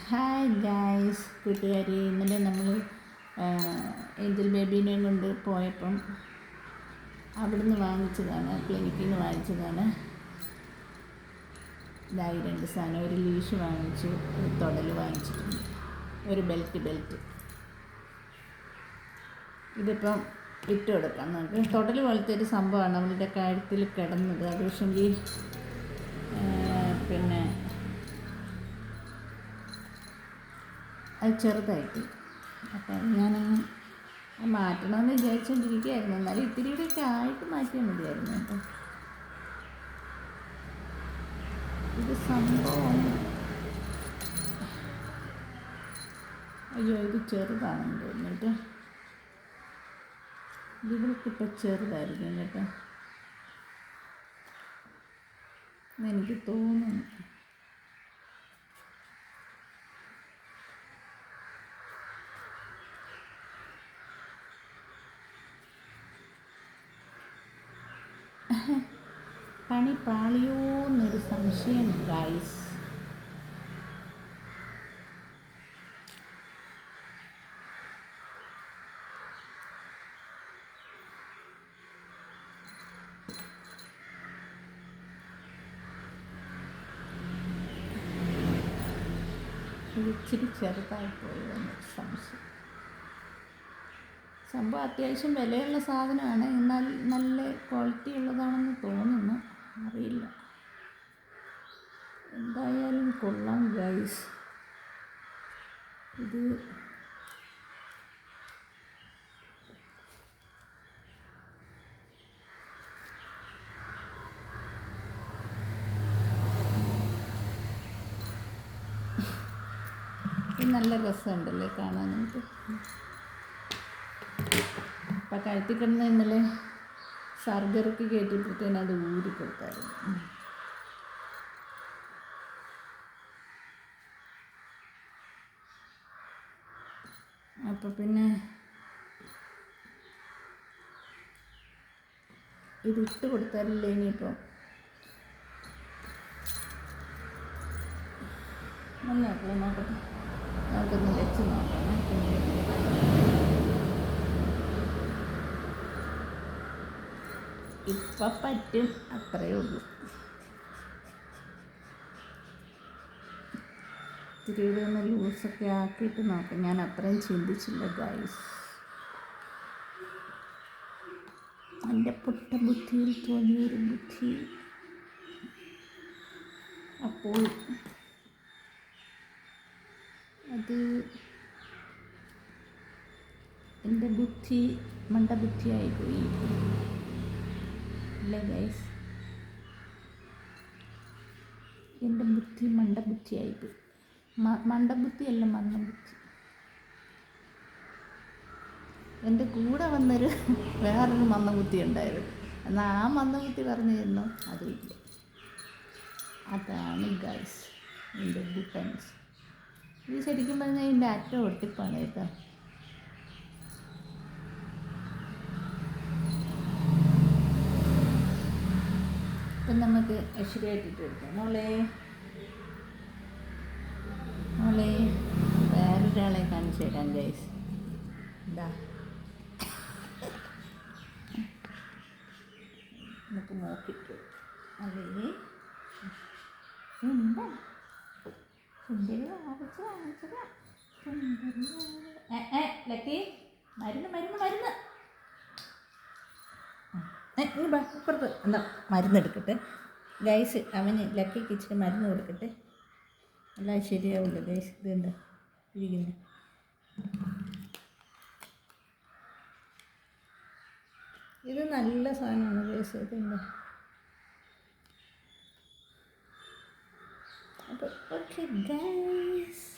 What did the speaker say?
Hi guys കൂട്ടുകാരി. ഇന്നലെ നമ്മൾ ഏഞ്ചൽ ബേബീനെയും കൊണ്ട് പോയപ്പം അവിടുന്ന് വാങ്ങിച്ചതാണ് ക്ലിനിക്കിൽ നിന്ന് വാങ്ങിച്ചതാണ് ഇതായി രണ്ട് സാധനം. ഒരു ലീഷ് വാങ്ങിച്ചു ഒരു തൊടൽ വാങ്ങിച്ചിട്ടുണ്ട്. ഒരു ബെൽറ്റ് ബെൽറ്റ് ഇതിപ്പം ഇട്ട് കൊടുക്കാം. നമുക്ക് തൊടൽ പോലത്തെ ഒരു സംഭവമാണ്. അവളുടെ കഴുത്തിൽ കിടന്നത്. അത് പക്ഷെങ്കിൽ പിന്നെ അത് ചെറുതായിട്ട്. അപ്പോൾ ഞാനങ്ങ് മാറ്റണമെന്ന് വിചാരിച്ചുകൊണ്ടിരിക്കുകയായിരുന്നു എന്നാലും ഇത്തിരി കൂടെയൊക്കെ ആയിട്ട് മാറ്റിയാൽ മതിയായിരുന്നു കേട്ടോ. ഇത് സംഭവം. അയ്യോ ഇത് ചെറുതാണെന്ന് തോന്നുന്നു കേട്ടോ. ഇവൾക്കിപ്പോൾ ചെറുതായിരിക്കും കേട്ടോ. എനിക്ക് തോന്നുന്നു. പണി പാളിയോ എന്നൊരു സംശയം ഗൈസ് ഇച്ചിരി ചെറുതായി പോയി സംശയം. സംഭവം അത്യാവശ്യം വിലയുള്ള സാധനമാണ്. എന്നാൽ നല്ല ക്വാളിറ്റി ഉള്ളതാണെന്ന് തോന്നുന്നു. അറിയില്ല. എന്തായാലും കൊള്ളാം ഗൈസ് ഇത് നല്ല രസമുണ്ടല്ലേ കാണാനായിട്ട്? അപ്പം കഴുത്തിൽ കിടന്ന് ഇന്നലെ സർജറിക്ക് കയറ്റിട്ടിട്ട് അത് ഊരി കൊടുത്തായിരുന്നു അപ്പോൾ പിന്നെ ഇത് ഇട്ട് കൊടുത്താലല്ലേ ഇനിയിപ്പം? ഒന്ന് നോക്കാം നോക്കട്ടെ നമുക്കൊന്ന് വെച്ച് നോക്കാം പിന്നെ ഇപ്പം പറ്റും. അത്രയേ ഉള്ളൂ. ഇത്തിരി കൂടെ ഒന്ന് ലൂസൊക്കെ ആക്കിയിട്ട് നോക്കാം. ഞാൻ അത്രയും ചിന്തിച്ചില്ല ഗൈസ് എന്റെ പൊട്ട ബുദ്ധിയിൽ തോന്നിയൊരു ബുദ്ധി. അപ്പോൾ അത് എന്റെ ബുദ്ധി മണ്ടബുദ്ധിയായി അല്ലേ ഗൈസ് എന്റെ ബുദ്ധി മണ്ടബുദ്ധിയായിപ്പോയി മണ്ടബുദ്ധിയല്ല മന്ദബുദ്ധി. എന്റെ കൂടെ വന്നൊരു വേറൊരു മന്ദബുദ്ധി ഉണ്ടായിരുന്നു. എന്നാൽ ആ മന്ദബുദ്ധി പറഞ്ഞു തരുന്നു. അതുമില്ല അതാണ് ഗൈസ് എന്റെ ഡിഫൻസ് ഇത് ശരിക്കും പറഞ്ഞാൽ ഇതിന്റെ അറ്റം ഒട്ടിപ്പാണ് കേട്ടോ അപ്പം നമുക്ക് ശരിയായിട്ടിട്ട് കൊടുക്കാം. മോളെ. മോളെ വേറൊരാളെ കാണിച്ചു തരാം ഗൈസ് എന്താ നമുക്ക് നോക്കിയിട്ട് അല്ലേ എന്താ? സുന്ദരി വാങ്ങിച്ച് വാങ്ങിച്ചതാ ലക്കി. മരുന്ന് മരുന്ന് മരുന്ന്. ഇനി ബാ പുറത്ത് എന്താ മരുന്ന് എടുക്കട്ടെ. ഗൈസ് അവന് ലക്കിക്ക് ഇച്ചിരി മരുന്ന് കൊടുക്കട്ടെ. എല്ലാം ശരിയാവില്ല ഗൈസ് ഇതുണ്ട് ഇരിക്കുന്നത് ഇത് നല്ല സാധനമാണ് ഗൈസ് ഇതുണ്ട് അപ്പോൾ ഓക്കെ ഗൈസ്